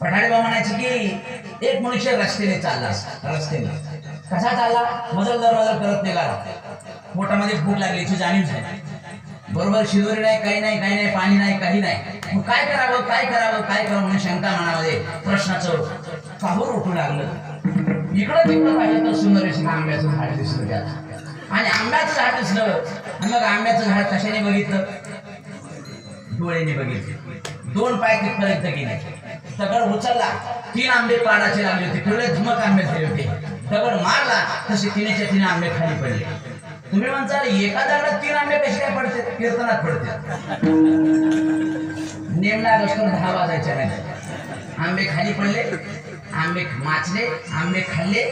पठाडे बाबा म्हणायचे की एक मनुष्य रस्त्याने चालला रस्त्याने. कसा चालला? मजल दरवाजा करत निघाला पोटामध्ये भूक लागल्याची जाणीव झाली. बरोबर शिजोरी नाही काही नाही काही नाही पाणी नाही काही नाही. मग काय करावं काय करावं काय करावं म्हणून शंका मनामध्ये प्रश्नाचं काहूर उठू लागलं. इकडं तिकडं पाहिलं तर सुंदर आंब्याचं झाड दिसलं त्याला आणि आंब्याचं झाड दिसलं. आणि मग आंब्याचं झाड कशाने बघितलं? डोळ्याने बघितले. दोन पाय तिथपर्यंत गेले. दगड उचलला. तीन आंबे पाडाचे लागले होते. केवढे धमक आंबे झाले होते. दगड मारला तसे तिनेच्या तीन आंबे खाली पडले. तुम्ही म्हणता एका दगडात तीन आंबे कसे काय पडते? कीर्तनात पडते. नेमला असतो दहा वाजायच्या नाही आंबे खाली पडले आंबे माचले आंबे खाल्ले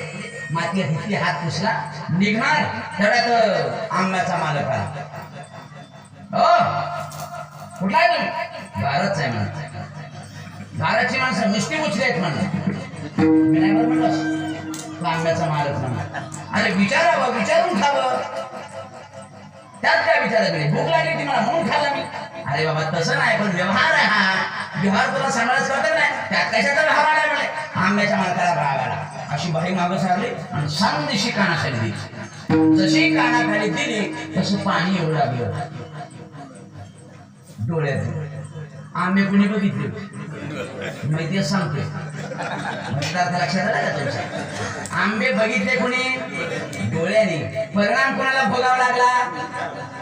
माती घेतली हात पुसला. निघणार तेवढ्यात आंब्याचा मालक आला हो. कुठला आहे तुम्ही भारतच आहे म्हणतात खाराची माणसं नुसती उचली आहेत म्हणलं मी नाही बरं म्हणलं आंब्याचा मालक म्हणा. अरे विचारावं विचारून खावं त्यात काय विचारायचं नाही. भूक लागली ती मला म्हणून खाल्ला मी. अरे बाबा तसं नाही पण व्यवहार आहे हा. व्यवहार तुला सांभाळच करता नाही. त्यात कशाचा व्यवहार आला म्हणे? आंब्याच्या मालकाला राग आला. अशी बाई मागं सारली आणि सांगदेशी कानाखाली दिली जशी कानाखाली दिली तसं पाणी येऊ लागलं. डोळ्यात. आंबे कुणी बघितले? माहिती आहे सांगते लक्षात आला का तुमच्या? आंबे बघितले कोणी? डोळ्याने. परिणाम कोणाला भोगावा लागला?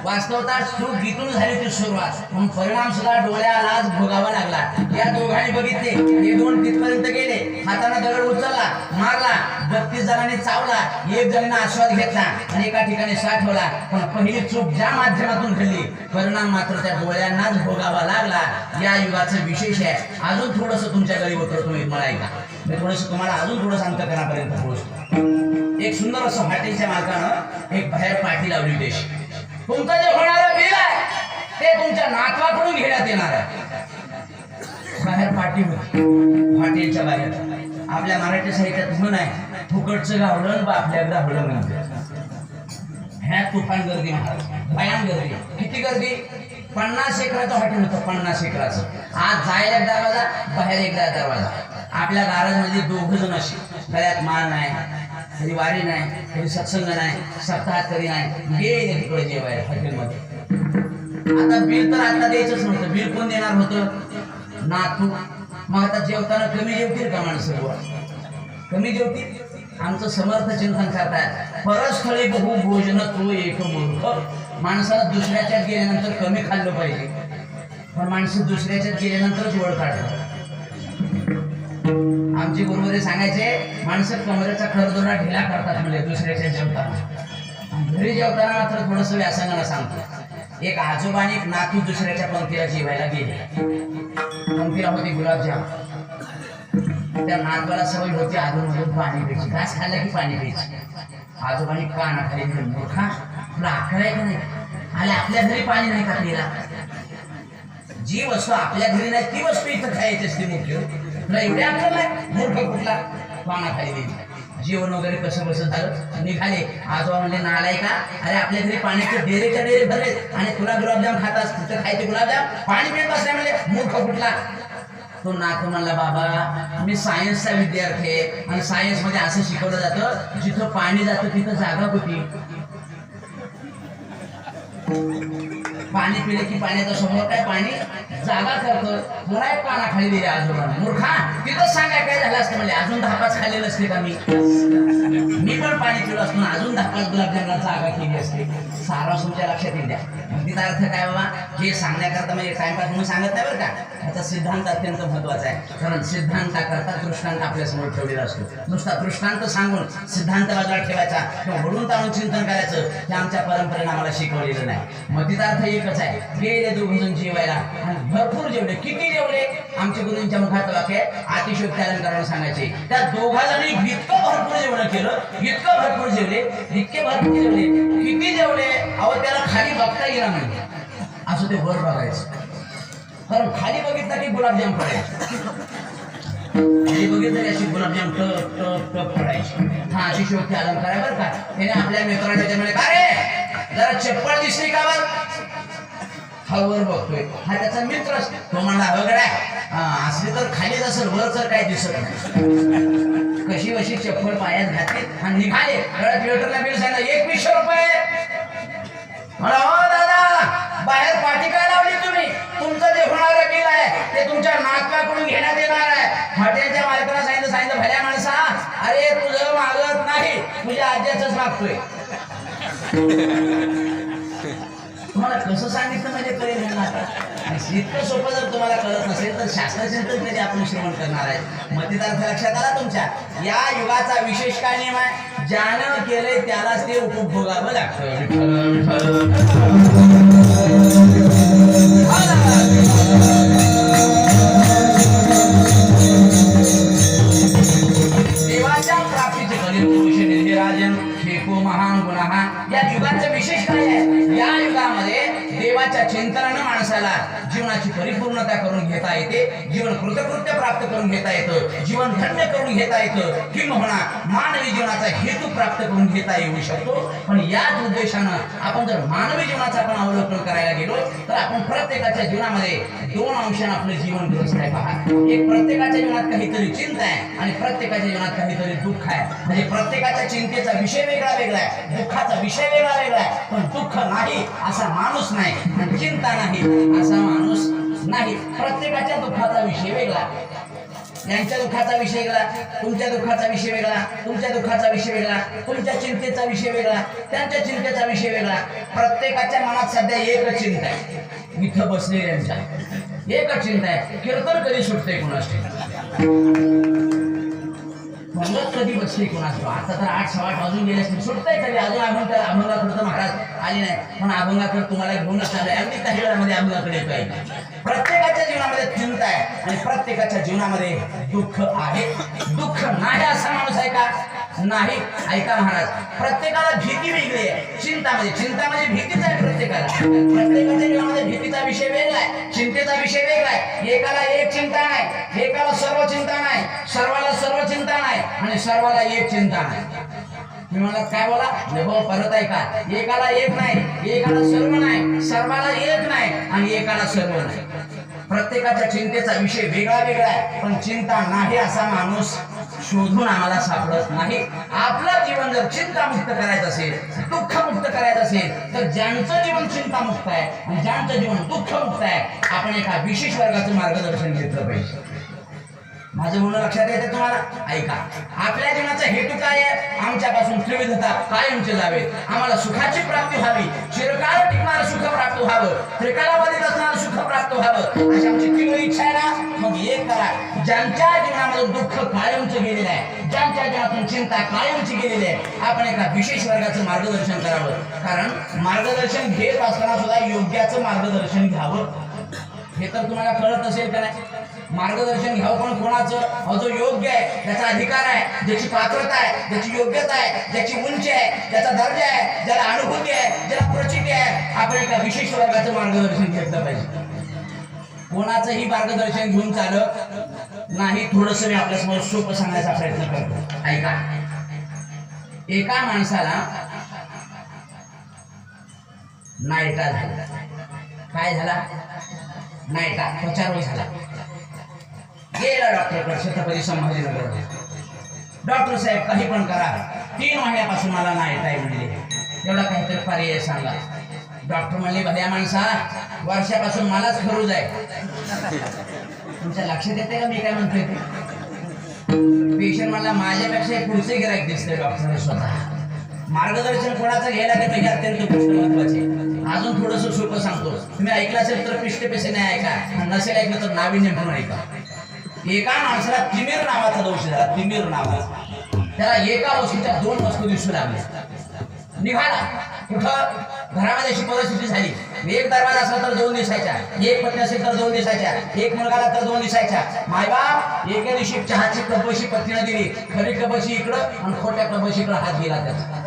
वास्तवता सुख गीतून झाली ती सुरुवात. पण परिणाम सुद्धा डोळ्यालाच भोगावा लागला. या दोघांनी बघितले. हे दोन तिथपर्यंत गेले. हाताने दगड उचलला मारला. बत्तीस जणांनी चावला एक जणांना आस्वाद घेतला आणि एका ठिकाणी साठवला पण पहिली चूक ज्या माध्यमातून घडली परिणाम मात्र त्या डोळ्यांनाच भोगावा लागला. या युगाचं विशेष आहे. अजून थोडस तुमच्या गरीब होतं तुम्ही मला ऐका. मी थोडस तुम्हाला अजून थोडं अंतकरणापर्यंत पोहोचतो. एक सुंदर असं हॉटेलच्या मालकानं एक बाहेर पाठी लावली देश तुमचं जे होणारं बिल आहे ते तुमच्या नातवाकडून घेण्यात येणार आहे. बाहेर पाठी होती. हॉटेलच्या बाहेर. आपल्या मराठी साहित्यात म्हणून आहे फुकटचं गावलं बा आपल्या गावलं ह्या तुफान गर्दी महाराज भयान गर्दी. किती गर्दी? पन्नास एकराचं हॉटेल होतं पन्नास एकराचं. आज जायला एक दरवाजा बाहेर एकदा दरवाजा. आपल्या मध्ये दोघ जण असे गळ्यात मान नाही कधी वारी नाही कधी सत्संग नाही सप्ताहात कधी नाही गेले तिकडे जेवायला हॉटेलमध्ये. आता बिल तर आता द्यायचंच नव्हतं बिल कोण देणार होतं? नातू. मग आता जेवताना कमी जेवतील का माणसं? कमी जेवतील? आमचं समर्थ चिंतन करताय परस्थळी बहु भोजन तो एक म्हणून माणसाला दुसऱ्याच्यात गेल्यानंतर कमी खाल्लं पाहिजे. पण माणसं दुसऱ्याच्यात गेल्यानंतरच वळ काढतात आमचे गुरुमध्ये सांगायचे माणसं कमरेचा खरदोरा ढिला करतात म्हणजे दुसऱ्याच्या जेवताना. घरी जेवताना मात्र थोडस व्यासंगाला सांगतो. एक आजोबा आणि एक नातू दुसऱ्याच्या पंक्तीला जेवायला गेले. पंक्तीला होती गुलाबजाम त्या नागवाला सवय होती अजून पाणी प्यायची. घास खाल्लं की पाणी प्यायची? आजोबाने कानाखाली घेऊन मूर्खा तुला अक्कल आहे का नाही? आले आपल्या घरी पाणी नाही खाल्लेला जी वस्तू आपल्या घरी नाही ती वस्तू इथं खायची असते मुख्य तुला एवढ्या अक्कल नाही मूर्ख कुठला? पानाखाली द्यायची जेवण वगैरे कसं बसून झालं निघाले आजोबा म्हणजे नालाय का अरे आपल्या घरी पाण्याचे डेरेच्या डेरे भरले. आणि तुला गुलाबजाम खातास. तिथं खायचे गुलाबजाम. पाणी पित बसल्या म्हणजे मूर्ख कुठला? तो नातू म्हणला बाबा मी सायन्सचा विद्यार्थी आहे. आणि सायन्समध्ये असं शिकवलं जातं जिथं पाणी जातं तिथं जागा होती पाणी पिले की पाण्याचा समोर काय पाणी? जागा करतो मला एक पानाखाली दिली आजोबा मूर्खा तिथं सांगाय काय झालं असतं म्हणजे अजून दहा पाच खाल्लेलं असते का मी? मी पण पाणी पिलो असतो अजून दहा पाच गुलाबजामला जागा केली असते. सारा तुमच्या लक्षात येईल द्या तिचा अर्थ काय बाबा? हे सांगण्याकरता म्हणजे टाइमपास म्हणून सांगत नाही बरं का? याचा सिद्धांत अत्यंत महत्त्वाचा आहे. कारण सिद्धांताकरता दृष्टांत आपल्यासमोर ठेवलेला असतो. नुसता दृष्टांत सांगून सिद्धांत बाजूला ठेवायचा किंवा वडून ताणून चिंतन करायचं हे आमच्या परंपरेने आम्हाला शिकवलेलं नाही. मग तिचा अर्थ एकच आहे. गेले दोघजण जेवायला आणि भरपूर जेवले. किती जेवले? आमच्या गुरुंच्या मुखात वाक्य आहे, अलंकाराने सांगायचे. त्या दोघा जणी इतकं भरपूर जेवण केलं इतकं भरपूर जेवले इतके भरपूर जेवले किती जेवले अहो त्याला खाली बघता येणार नाही. असं ते वर बघायचं. कारण खाली बघितलं की गुलाबजाम पडायचं. खाली बघितलं की अशी गुलाबजाम टप टप टप पडायची. हा अशी शोक्ती अलंकार आहे बरं का. त्याने आपल्या मित्राने त्याच्यामध्ये का रे जरा चप्पल दिसली का बरं? खालवर बघतोय. हा त्याचा मित्र असतो. तो म्हणला वगैरे असली तर खालीच असेल वर तर काय दिसत नाही. कशी वशी चप्पल पायात घातली आणि निघाले. गळ्यात थिएटरला बिल सांगितलं एकवीसशे रुपये. म्हणा हो दादा बाहेर पाठी काय लावली तुम्ही? तुमचं जे होणारं बिल आहे ते तुमच्या नाकाकडून घेण्यात येणार आहे. हॉटेलच्या मालकाला सांगितलं सांगितलं भल्या माणसा अरे तुझं मागत नाही. तुझ्या आज्याच मागतोय. तुम्हाला कसं सांगितलं म्हणजे कळेल आणि इतकं सोपं जर तुम्हाला कळत नसेल तर शास्त्रचिंतन कधी आपण श्रवण करणार आहे? मतदार्थ लक्षात आला तुमच्या? या युगाचा विशेष काय नियम आहे? ज्यानं केलंय त्यालाच ते उपभोगावं लागतं. देवाच्या माणसाला. परिपूर्णता करून घेता येते. जीवन कृतकृत्य प्राप्त करून घेता येतं. जीवन धन्य करून घेता येतं. किंबहुना मानवी जीवनाचा हेतू प्राप्त करून घेता येऊ शकतो. पण याच उद्देशानं आपण जर मानवी जीवनाचा आपण अवलोकन करायला गेलो तर आपण प्रत्येकाच्या जीवनामध्ये दोन अंशानं आपलं जीवन ग्रस्त आहे. पहा एक प्रत्येकाच्या जीवनात काहीतरी चिंता आहे आणि प्रत्येकाच्या जीवनात काहीतरी दुःख आहे. म्हणजे प्रत्येकाच्या चिंतेचा विषय वेगळा वेगळा आहे. दुःखाचा विषय वेगळा वेगळा आहे. पण दुःख नाही असा माणूस नाही चिंता नाही असा माणूस नाही प्रत्येकाच्या दुःखाचा विषय वेगळा. यांच्या दुःखाचा विषय वेगळा तुमच्या दुःखाचा विषय वेगळा तुमच्या दुःखाचा विषय वेगळा तुमच्या चिंतेचा विषय वेगळा त्यांच्या चिंतेचा विषय वेगळा. प्रत्येकाच्या मनात सध्या एकच चिंता आहे. इथं बसलेल्यांच्या. एकच चिंता आहे. कीर्तन कधी सुटते कुणाशी मंगत कधी बसली कोणाचं आता तर आठ सव्वा आठ वाजून गेले असतील सुटतंय कधी अजून अभंग अभंगाकडे तर महाराज आले नाही. पण अभंगाकडे तुम्हाला घेऊनच आलं अगदी काही वेळामध्ये अभंगाकडे येतोय. प्रत्येकाच्या जीवनामध्ये चिंता आहे. आणि प्रत्येकाच्या जीवनामध्ये दुःख आहे. दुःख नाही असा माणूस आहे का? नाही. ऐका महाराज प्रत्येकाला भीती वेगळी आहे. चिंता म्हणजे चिंता म्हणजे भीतीच आहे प्रत्येकाला. प्रत्येकाच्या जीवनामध्ये भीतीचा विषय वेगळा आहे. चिंतेचा विषय वेगळा आहे. एकाला एक चिंता नाही. एकाला सर्व चिंता नाही. सर्वाला सर्व चिंता नाही. आणि सर्वाला एक चिंता नाही. मी म्हणला काय बोला? भाऊ हो, परत ऐका एकाला एक नाही. एकाला सर्व नाही. सर्वाला एक नाही. आणि एकाला सर्व नाही. प्रत्येकाच्या चिंतेचा विषय वेगळा वेगळा आहे. पण चिंता नाही असा माणूस शोधून आम्हाला सापडत नाही. आपलं जीवन जर चिंतामुक्त करायचं असेल दुःखमुक्त करायचं असेल तर ज्यांचं जीवन चिंतामुक्त आहे आणि ज्यांचं जीवन दुःखमुक्त आहे आपण एका विशेष वर्गाचं मार्गदर्शन घेतलं पाहिजे. माझं म्हणणं लक्षात येतं तुम्हाला? ऐका आपल्या जीवनाचा हेतू काय आहे? आमच्यापासून त्रिविधता कायमचे जावे. आम्हाला सुखाची प्राप्ती व्हावी. चिरकाळ टिकणारं सुख प्राप्त व्हावं. त्रिकालावधीत असणारं सुख प्राप्त व्हावं. अशी आमची तीव्र इच्छा आहे ना? मग एक करा. ज्यांच्या जीवनामध्ये दुःख कायमचं गेलेलं आहे ज्यांच्या जीवनातून चिंता कायमची गेलेली आहे आपण एका विशेष वर्गाचं मार्गदर्शन करावं. कारण मार्गदर्शन घेत असताना सुद्धा योग्याचं मार्गदर्शन घ्यावं. हे तर तुम्हाला कळत नसेल कदाचित मार्गदर्शन घ्यावं पण कोणाचं? हा जो योग्य आहे त्याचा अधिकार आहे ज्याची पात्रता आहे ज्याची योग्यता आहे ज्याची उंची आहे ज्याचा दर्जा आहे ज्याला अनुभूती आहे ज्याला प्रचिती आहे आपण एका विशेष वर्गाचं मार्गदर्शन घेतलं पाहिजे. कोणाचंही मार्गदर्शन घेऊन चालत नाही थोडस मी आपल्यासमोर सोपं सांगण्याचा प्रयत्न करतो. ऐका. एका माणसाला नायटा झाला काय झाला? नायटा त्वचारोग झाला गेला डॉक्टरकडे छत्रपती संभाजीनगर डॉक्टर साहेब काही पण करा. तीन महिन्यापासून मला नाही ताई म्हणले. एवढा काहीतरी पर्याय सांगा. डॉक्टर म्हणले भल्या माणसा वर्षापासून मलाच खरूज आहे. तुमच्या लक्षात येते का मी काय म्हणतोय पेशंट मला माझ्यापेक्षा पुढचे गिरायक दिसते डॉक्टर स्वतः. मार्गदर्शन कोणाचं घ्यायला ते हे अत्यंत गोष्ट महत्वाची. अजून थोडस सोपं सांगतो. तुम्ही ऐकलं असेल तर पिष्ट नाही ऐका. नसेल ऐकलं तर नाविन्य म्हणून ऐका. एका माणसाला तिमीर नावाचा दोष झाला तिमीर नावाचा त्याला एका वस्तूच्या दोन वस्तू दिसू लागल्या निघाला. कुठं? घरामध्ये अशी परिस्थिती झाली. एक दरवाजा असला तर दोन दिसायच्या एक पत्नी असेल तर दोन दिसायच्या एक मुलगाला तर दोन दिसायच्या मायबाप एका दिवशी चहाची कपशी पत्नीला दिली. खरी कपशी इकडं आणि खोट्या कपशी इकडं हात गेला त्याचा.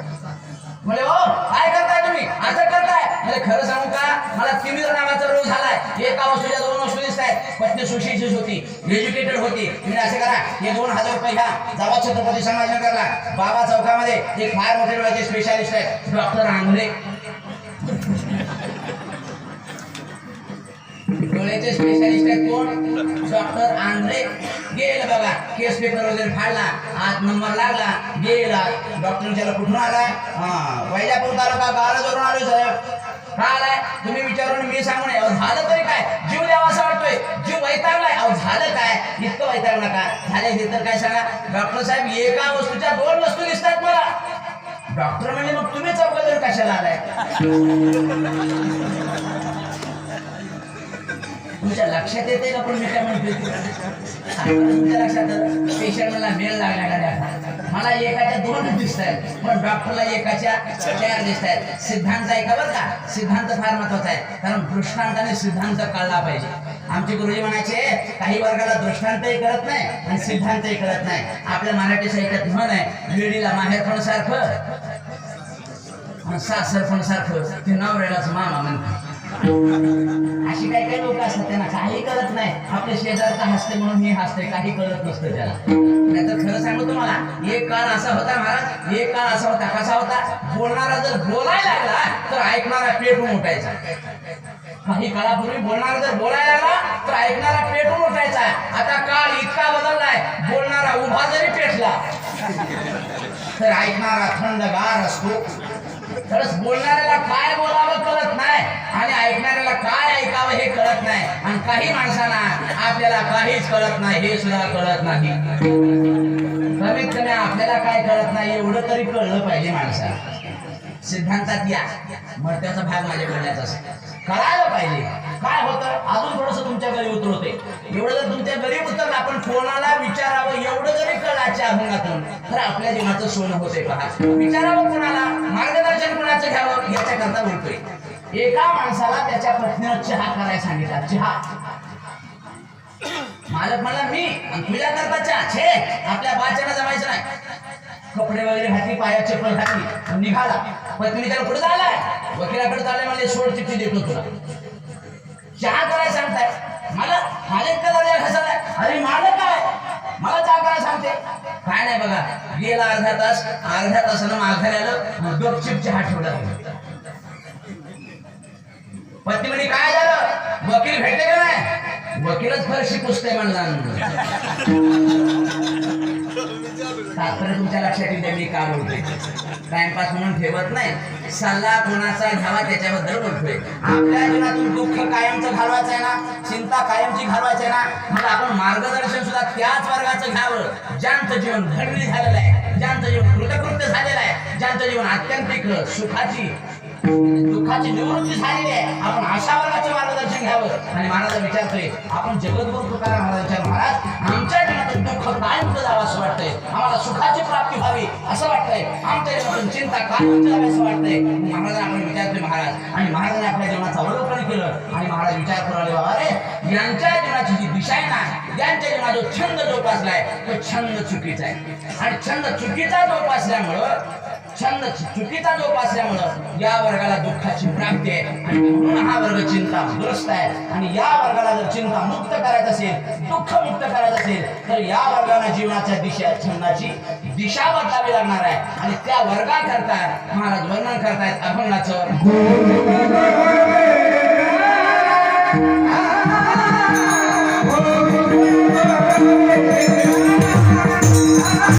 म्हणजे हो काय करताय तुम्ही? असं करताय? म्हणजे खरं सांगू का? मला तिमिर नावाचा रोग झालाय. एका वस्तूच्या दोन वस्तू दिसत आहेत पत्नी सुशिक्षित होती. एज्युकेटेड होती. तुम्ही असे करा. हे दोन हजार रुपये घ्या. जावा छत्रपती संभाजीनगरला बाबा चौकामध्ये एक फार मोठे डोळ्याचे स्पेशालिस्ट आहेत. डॉक्टर आंधळे. डोळ्याचे स्पेशालिस्ट आहे कोण? डॉक्टर आंध्रे. गेलं बघा. केस पेपर वगैरे फाडला. आज नंबर लागला. गेला. डॉक्टर त्याला कुठून आलाय? हा वैजापूर तालुका गारजवरून आलो साहेब. आलाय. तुम्ही विचारून मी सांगू नये अहो, झालं तरी काय? जीव द्यावा असं वाटतोय. जीव वैतागलाय. अहो झालं काय? इतकं वैताग नका झालं हे तर काय सांगा? डॉक्टर साहेब एका वस्तूच्या दोन वस्तू दिसतात मला. डॉक्टर म्हणजे मग तुम्ही चौकजण कशाला आलाय? तुमच्या लक्षात येते का पण मी काय म्हणते तुमच्या लक्षात. पेशंटला मेल लागला गाड्या मला एकाच्या दोन दिसत आहेत पण डॉक्टरला एकाच्या चार दिसत आहेत सिद्धांत आहे का बरं का? सिद्धांत फार महत्त्वाचा आहे. कारण दृष्टांताने सिद्धांत कळला पाहिजे. आमचे गुरुजी म्हणायचे काही वर्गाला दृष्टांतही कळत नाही आणि सिद्धांतही कळत नाही. आपल्या मराठी साहित्यात म्हण आहे वेडीला माहेर सारखं? सासर पण सारखं? ते नवऱ्यालाच मामा म्हणतात. अशी काही काही लोक असतात त्यांना काही कळत नाही. आपल्या शेजारचा हसते म्हणून मी हसते काही कळत नसतं त्याला. नाहीतर खरं सांगू तुम्हाला एक काळ असा होता महाराज एक काळ असा होता कसा होता? बोलणारा जर बोलायला लागला तर ऐकणारा पेटून उठायचा. काही काळापूर्वी बोलणारा जर बोलायला लागला तर ऐकणारा पेटून उठायचा. आता काळ इतका बदललाय बोलणारा उभा जरी पेटला तर ऐकणारा थंडगार असतो. खरंच बोलणाऱ्याला काय बोलावं कळत नाही आणि ऐकणाऱ्याला काय ऐकावं हे कळत नाही. आणि काही माणसांना आपल्याला काहीच कळत नाही हे सुद्धा कळत नाही. कमीत कमी आपल्याला काय कळत नाही एवढं तरी कळलं पाहिजे माणसाला. सिद्धांतात या. मर्त्याचा भाग माझ्या बोलण्याचा कळायला पाहिजे. काय होतं? अजून थोडस तुमच्या घरी उतरवते. एवढं जर तुमच्या घरी उतरलं आपण कोणाला विचारावं एवढं जरी कळाच्या अभंगातून तर आपल्या जीवनाचं सोनं होते पहा. विचारावं कोणाला? वचन कुणाचं घ्यावं याच्याकरता बोलतोय एका माणसाला त्याच्या पत्नीनं चहा करायला सांगितला. चहा. मालक म्हणला मी तुझ्या करता चहा. छे आपल्या बाच्याला जमायचं नाही. कपडे वगैरे घातली पाया चप्पल घातली निघाला. पत्नी त्याला कुठे झालाय वकिलाकडे झालाय म्हणजे सोड चिठ्ठी देतो तुला. चहा करायला सांगताय. मला मालक का झाले घासाला अरे मालक काय मला चहा करायला सांगते. काय नाही बघा गेला अर्धा तास अर्ध्या तासानं माघारी आलं गपचिप चहा ठेवला. पत्नी म्हणे काय झालं? वकील भेटले का नाही? वकीलच फरशी पुसते म्हणला. तात्पर्य तुमच्या लक्षात येते मी का बोलतोय. टाइमपास म्हणून ठेवत नाही सल्ला कोणाचा घ्यावा त्याच्याबद्दल बोलतोय. आपल्या जीवनातून दुःख कायमचं घालवायचं आहे ना चिंता कायमची घालवायचं आहे ना मग आपण मार्गदर्शन सुद्धा त्याच वर्गाचं घ्यावं. ज्यांचं जीवन घडली झालेलं आहे ज्यांचं जीवन कृतकृत्य झालेलं आहे ज्यांचं जीवन आत्यंतिक सुखाची दुःखाची निवृत्ती झालेली आहे. आपण अशा वर्गाचं मार्गदर्शन घ्यावं. आणि महाराज विचारतोय आपण जगद्गुरु तुकाराम महाराजांच्या महाराज आमच्या जीवनातून दुःख काय मुक्त जावं असं वाटतंय. आम्हाला सुखाची प्राप्ती व्हावी असं वाटतंय. आमच्या जीवनातून चिंता काय मुक्त जावी असं वाटतंय. महाराज आपण विचारतोय महाराज. आणि महाराजांनी आपल्या जीवनाचं अवलोकन केलं. आणि महाराज विचार करू आले बाबा रे यांच्या जीवनाची जी दिशा आहे ना यांच्या जीवनात जो छंद जोपासलाय तो छंद चुकीचा आहे. आणि छंद चुकीचा जोपासल्यामुळं छंद चुकीचा जोपासल्यामुळं या वर्गाला दुःखाची प्राप्ती आहे. आणि म्हणून हा वर्ग चिंताग्रस्त आहे. आणि या वर्गाला जर चिंता मुक्त करायचं असेल दुःख मुक्त करायचं असेल तर या वर्गाला जीवनाच्या दिशा छंदाची दिशा बदलावी लागणार आहे. आणि त्या वर्गाकरता महाराज वर्णन करतायत अभंगाचं